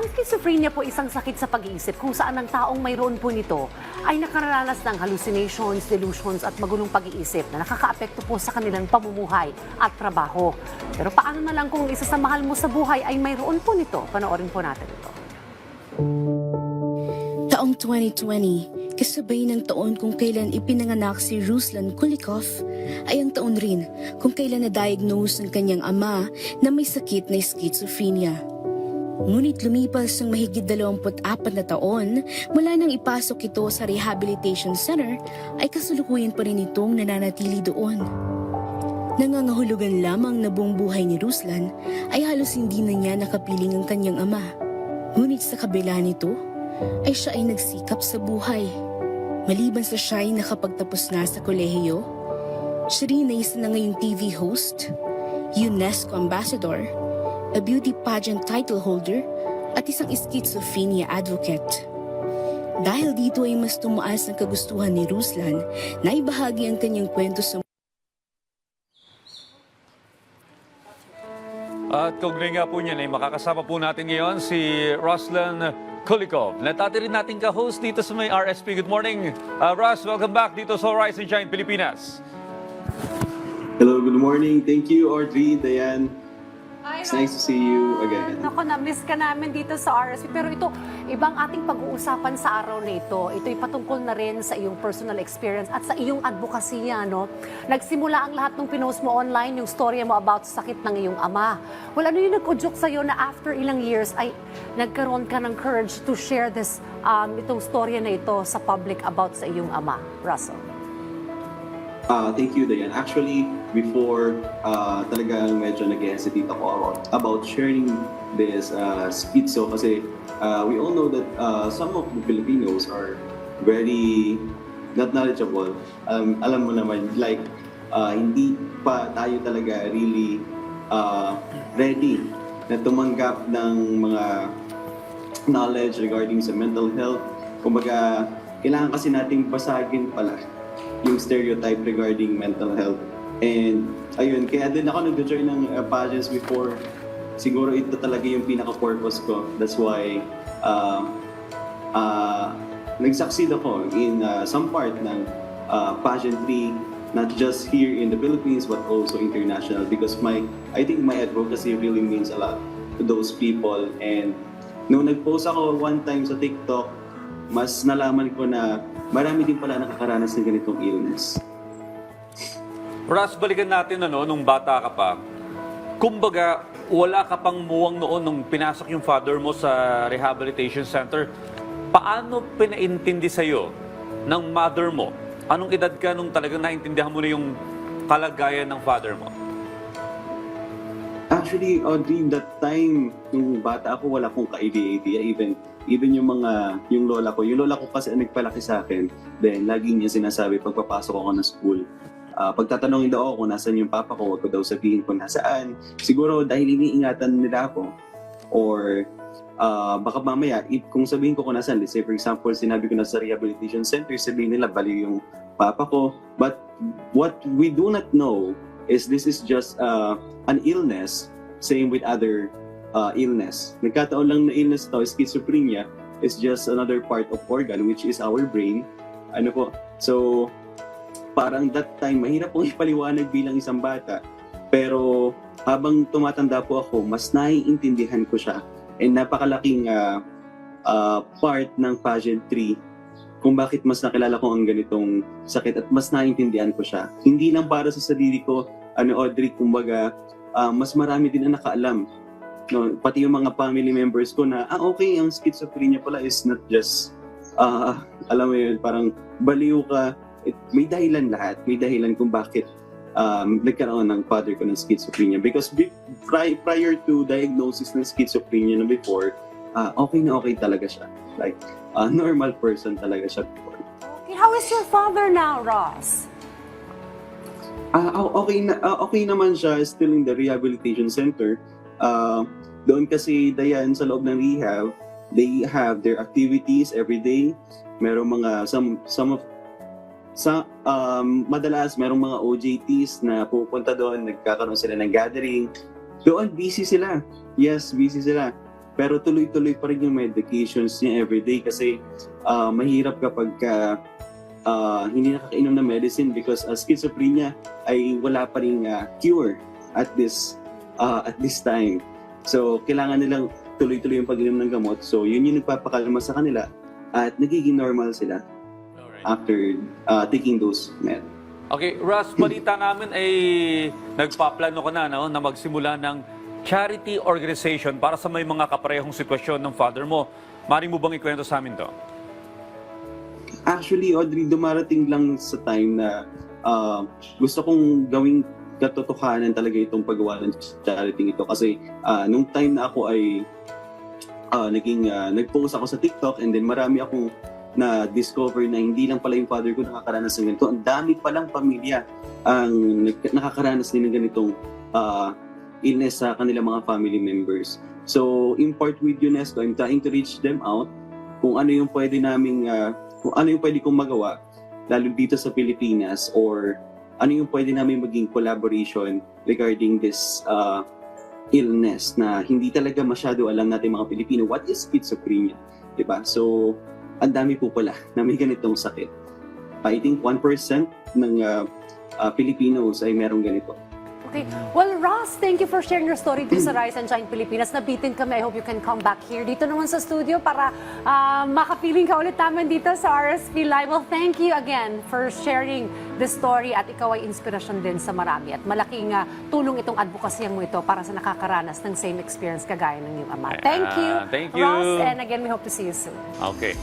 Ang schizophrenia po isang sakit sa pag-iisip kung saan ang taong mayroon po nito ay nakararanas ng hallucinations, delusions at magulong pag-iisip na nakakaapekto po sa kanilang pamumuhay at trabaho. Pero paano na lang kung isa sa mahal mo sa buhay ay mayroon po nito? Panoorin po natin ito. Taong 2020, kasabay ng taon kung kailan ipinanganak si Ruslan Kulikov, ay ang taon rin kung kailan na-diagnose ng kanyang ama na may sakit na schizophrenia. Ngunit lumipas ng mahigit 24 na taon mula nang ipasok ito sa rehabilitation center ay kasulukuyan pa rin itong nananatili doon. Nangangahulugan lamang na buong buhay ni Ruslan ay halos hindi na niya nakapiling ang kanyang ama. Ngunit sa kabila nito, ay siya ay nagsikap sa buhay. Maliban sa siya ay nakapagtapos na sa kolehiyo, siya rin ay isa na ngayong TV host, UNESCO ambassador, a beauty pageant title holder, at isang schizophrenia advocate. Dahil dito ay mas tumaas ang kagustuhan ni Ruslan na ibahagi ang kanyang kwento sa At kaugnay nga po niyan ay makakasama po natin ngayon si Ruslan Kulikov. Natati rin natin ka-host dito sa may RSP. Good morning, uh, Rus. Welcome back dito sa Rise and Shine Pilipinas. Hello, good morning. Thank you, Audrey, Diane. It's nice to see you again. Nako, na-miss ka namin dito sa RSP. Pero ito, ibang ating pag-uusapan sa araw na ito. Ito'y patungkol na rin sa iyong personal experience at sa iyong advokasya, no? Nagsimula ang lahat ng pinost mo online, yung storya mo about sa sakit ng iyong ama. Well, ano yung nag-udyok sa'yo na after ilang years ay nagkaroon ka ng courage to share this, um, itong storya na ito sa public about sa iyong ama, Russell? Uh, thank you, Diane. Actually, before uh, talagang medyo nag-hesitate ako about, about sharing this uh, schizo kasi uh, we all know that uh, some of the Filipinos are very not knowledgeable. Um, alam mo naman, like, uh, hindi pa tayo talaga really uh, ready na tumanggap ng mga knowledge regarding sa mental health. Kumbaga, kailangan kasi nating basagin pala yung stereotype regarding mental health. And ayun, kaya din ako nag-join ng uh, pageants before. Siguro ito talaga yung pinaka-purpose ko. That's why uh, uh, nag-succeed ako in uh, some part ng uh, pageantry, not just here in the Philippines but also international because my I think my advocacy really means a lot to those people and nung nag-post ako one time sa TikTok mas nalaman ko na marami din pala nakakaranas ng ganitong illness. Rus, balikan natin ano, nung bata ka pa. Kumbaga, wala ka pang muwang noon nung pinasok yung father mo sa rehabilitation center. Paano pinaintindi sa'yo ng mother mo? Anong edad ka nung talagang naintindihan mo na yung kalagayan ng father mo? Actually, Audrey, that time, nung bata ako, wala akong ka-idea. Even, even yung mga, yung lola ko, yung lola ko kasi nagpalaki sa akin, then lagi niya sinasabi pagpapasok ako ng school, Ah, pagtatanungin daw ako kung nasan yung papa ko, wag ko daw sabihin kung nasaan. Siguro dahil iniingatan nila ako, or ah, baka mamaya, if, kung sabihin ko kung nasaan, let's say for example, sinabi ko na sa rehabilitation center, sabihin nila, bali yung papa ko. But what we do not know is this is just uh, an illness, same with other uh, illness. Nagkataon lang na illness to, schizophrenia, is just another part of organ, which is our brain. Ano po? So, parang that time, mahirap pong ipaliwanag bilang isang bata. Pero habang tumatanda po ako, mas naiintindihan ko siya. And napakalaking uh, uh, part ng pageantry kung bakit mas nakilala ko ang ganitong sakit at mas naiintindihan ko siya. Hindi lang para sa sarili ko, ano Audrey, kumbaga, ah, mas marami din ang nakaalam. No, pati yung mga family members ko na, ah okay, ang schizophrenia pala is not just, ah alam mo yun, parang baliw ka. It, may dahilan lahat, may dahilan kung bakit um, nagkaroon ng father ko ng schizophrenia. Because be, pri- prior to diagnosis ng schizophrenia na before, ah okay na okay talaga siya. Like, a normal person talaga siya before. Okay, how is your father now, Ross? Ah, o- okay na ah, okay naman siya still in the rehabilitation center. Ah, doon kasi dayan sa loob ng rehab, they have their activities every day. Merong mga some some of sa um, madalas merong mga OJTs na pupunta doon, nagkakaroon sila ng gathering. Doon busy sila. Yes, busy sila. pero tuloy-tuloy pa rin yung medications niya everyday kasi ah, mahirap kapag ka, ah, hindi nakakainom ng medicine because uh, schizophrenia ay wala pa rin ah, cure at this ah, at this time. So, kailangan nilang tuloy-tuloy yung pag-inom ng gamot. So, yun yung nagpapakalma sa kanila at nagiging normal sila after ah, taking those med. Okay, Russ, balita namin ay nagpaplano ka na no, na magsimula ng charity organization para sa may mga kaparehong sitwasyon ng father mo. Mari mo bang ikwento sa amin to? Actually, Audrey, dumarating lang sa time na ah, gusto kong gawing katotohanan talaga itong paggawa ng charity ito. Kasi ah, nung time na ako ay ah, naging, ah, nag-post ako sa TikTok and then marami akong na-discover na hindi lang pala yung father ko nakakaranas ng ganito. Ang dami palang pamilya ang nakakaranas din ng ganitong ah, illness sa kanilang mga family members. So, in part with UNESCO, I'm trying to reach them out kung ano yung pwede naming ah, kung ano yung pwede kong magawa lalo dito sa Pilipinas or ano yung pwede namin maging collaboration regarding this uh, illness na hindi talaga masyado alam natin mga Pilipino what is schizophrenia, 'di ba? So ang dami po pala na may ganitong sakit. I think 1% ng uh, uh, Filipinos ay merong ganito. Okay. Well, Ross, thank you for sharing your story dito sa Rise and Shine Pilipinas. Nabitin kami. I hope you can come back here dito naman sa studio para ah, makapiling ka ulit namin dito sa RSP Live. Well, thank you again for sharing this story at ikaw ay inspirasyon din sa marami. At malaking ah, tulong itong advocacy mo ito para sa nakakaranas ng same experience kagaya ng iyong ama. Thank you, Ah, thank you. Ross. And again, we hope to see you soon. Okay.